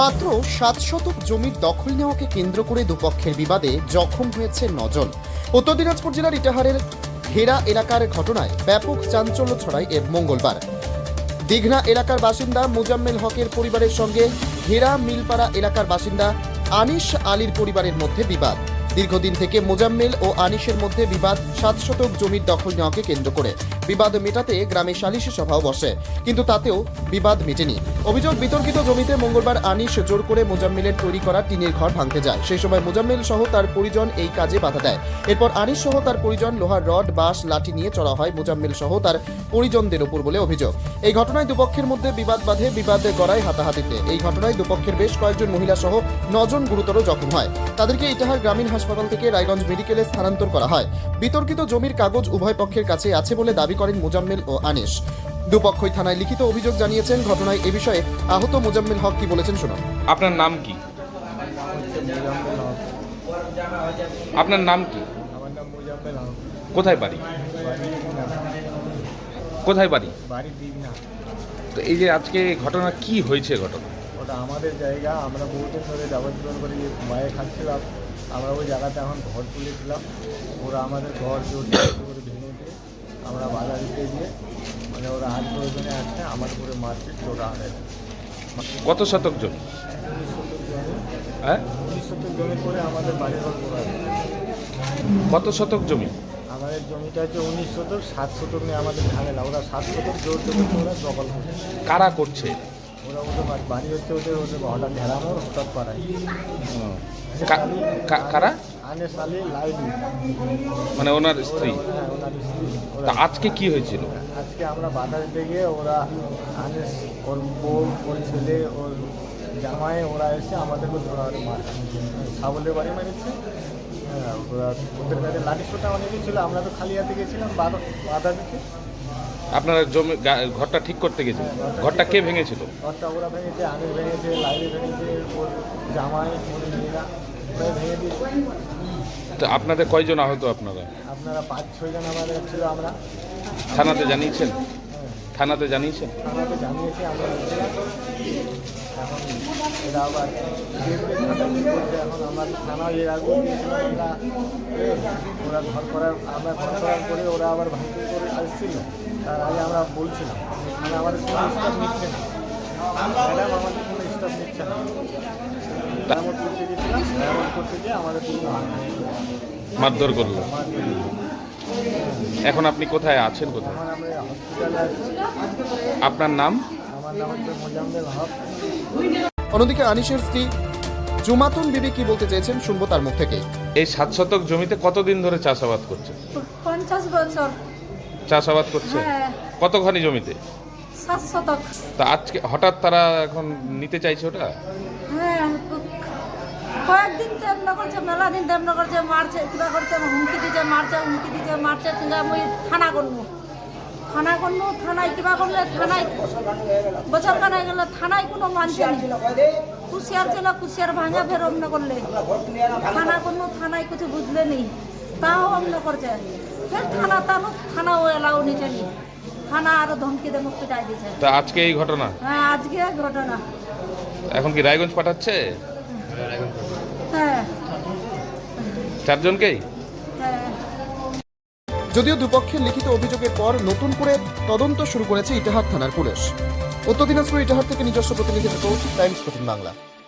মাত্র সাত শতক জমির দখল নেওয়াকে কেন্দ্র করে দুপক্ষের বিবাদে জখম হয়েছে নজন। উত্তর দিনাজপুর জেলার ইটাহারের ঘেরা এলাকার ঘটনায় ব্যাপক চাঞ্চল্য ছড়ায় এর মঙ্গলবার। দীঘনা এলাকার বাসিন্দা মোজাম্মেল হকের পরিবারের সঙ্গে ঘেরা মিলপাড়া এলাকার বাসিন্দা আনিস আলীর পরিবারের মধ্যে বিবাদ। দীর্ঘদিন থেকে মোজাম্মেল ও আনিসের মধ্যে বিবাদ, সাত শতক জমির দখল নেওয়াকে কেন্দ্র করে। বিবাদ মেটাতে গ্রামে সালিশি সভাও বসে, কিন্তু তাতেও বিবাদ মেটেনি। অভিযোগ, বিতর্কিত জমিতে মঙ্গলবার আনিস জোর করে মোজাম্মেলের তৈরি করা টিনের ঘর ভাঙতে যায়। সেই সময় মোজাম্মেল সহ তার পরিজন এই কাজে বাধা দেয়। এরপর আনিস সহ তার পরিজন লোহার রড, বাঁশ, লাঠি নিয়ে চড়া হয় মোজাম্মেল সহ তার পরিজনদের উপর বলে অভিযোগ। এই ঘটনায় দুপক্ষের মধ্যে বিবাদ বাধে, বিবাদে গড়ায় হাতাহাতিতে। এই ঘটনায় দুপক্ষের বেশ কয়েকজন মহিলা সহ নজন গুরুতর জখম হয়। তাদেরকে ইটাহার গ্রামীণ হাসপাতাল থেকে রায়গঞ্জ মেডিকেলে স্থানান্তর করা হয়। বিতর্কিত জমির কাগজ উভয় পক্ষের কাছে আছে বলে দাবি করেন মোজাম্মেল ও আনিস। দুপক্ষই থানায় লিখিত অভিযোগ জানিয়েছেন ঘটনায় এ বিষয়ে আহত মোজাম্মেল হক কি বলেছেন শুনুন। আপনার নাম কি? আপনার নাম কি? আমার নাম মুজাম্মেল হক কোথায় বাড়ি? কোথায় বাড়ি? বাড়ি তো এই যে আজকে ঘটনা কি হয়েছে ঘটনা? ওটা আমাদের জায়গা আমরা বহুদিন ধরে যাবজ্জীবন করে যে মায়ে খাচ্ছিলাম আমরা ওই জায়গাতে এখন ঘর তুলেছিলাম। ওরা আমাদের ঘর জোর করে ভেঙে দিয়ে আমরা বাধা দিতে গিয়ে মানে ওরা আজ প্রয়োজনে আসছে আমার উপরে মারপিট ওরা আনে কত শতক জমি? জমি হ্যাঁ? উনিশ শতক জমি করে আমাদের বাড়ির ঘর কত শতক জমি? আমাদের জমিটা হচ্ছে উনিশ শতক সাত শতক নিয়ে আমাদের ঝামেলা ওরা সাত শতক জোর জবরদস্তি ওরা দখল করে কারা করছে? বাড়ি- হচ্ছে ওদের ওদের হঠাৎ হঠাৎ পাড়ায় কারা? আনে সালি লাইলি মানে ওনার স্ত্রী? তা আজকে কি হয়েছিল? আজকে আমরা বাধা দিতে গিয়ে ওরা আনে ওর বউ ওর ছেলে ওর জামাই ওরা এসে আমাদেরকে ধরা মারে। সাবলের বাড়ি মেরেছে হ্যাঁ ওরা ওদের কাছে লাঠি ছোটা অনেকই ছিল, আমরা তো খালি হাতে গেছিলাম, বাধা বাধা দিতে। আপনারা জমি ঘরটা ঠিক করতে গেছিল ঘরটা কে ভেঙেছিল? ঘরটা ওরা ভেঙেছে ভেঙেছে লাইলি ভেঙেছে জামাই মেয়েরা ভেঙে দিয়েছে। তো আপনাদের কয়জন আহত আপনারা? আপনারা পাঁচ ছয়জন আমাদের ছিল আমরা। থানাতে জানিয়েছেন? থানাতে জানিয়েছেন? থানাতে জানিয়েছি আমরা। এখন এরা আবার এখন আমরা থানা এর ওরা ঘর করার আমরা ঘর করার পরে ওরা আবার ভাঙচুর করে আসছিল। তার আগে আমরা বলছিলাম মানে আমাদের কোনো স্টাফ নিচ্ছে না। ম্যাডাম আমাদের কোনো স্টাফ নিচ্ছে না। মেরামত করতে গেছিলাম মেরামত করতে গিয়ে আমাদের পুরো মারধর করল। এখন আপনি কোথায় আছেন কোথায়? এখন আমরা হসপিটালে আছি। আপনার নাম? আমার নাম হচ্ছে মোজাম্মেল হক। অন্যদিকে আনিসের স্ত্রী জুমাতুন বিবি কি বলতে চেয়েছেন শুনব তার মুখ থেকে। এই সাত শতক জমিতে কতদিন ধরে চাষাবাদ করছে পঞ্চাশ বছর। চাষাবাদ করছে? হ্যাঁ। কতখানি জমিতে? তা আজকে হঠাৎ তারা এখন নিতে চাইছে ওটা? হ্যাঁ কয়েকদিন তেমন করছে মেলা দিন তেমন করছে মারছে কিবা করছে হুমকি মারছে হুমকি মারছে আমি থানা করব। থানা করব থানায় কিবা করলে থানায় বছর গেলে থানায় কোনো মানছে নি। কুশিয়ার ছিল কুশিয়ার ভাঙা ফের অমন করলে। থানা করব থানায় কিছু বুঝলে নি তাও অমন করছে ফের থানা তানো থানা ও এলাও নিচে নি থানা আরও ধমকি দেমো পিটাই দিছে তা আজকে এই ঘটনা? হ্যাঁ আজকে ঘটনা। এখন কি রায়গঞ্জ পাঠাচ্ছে? হ্যাঁ। চারজনকেই? হ্যাঁ। যদিও দুপক্ষের লিখিত অভিযোগের পর নতুন করে তদন্ত শুরু করেছে ইটাহার থানার পুলিশ। উত্তর দিনাজপুর ইটাহার থেকে নিজস্ব প্রতিনিধি রিপোর্ট টাইমস প্রথম বাংলা।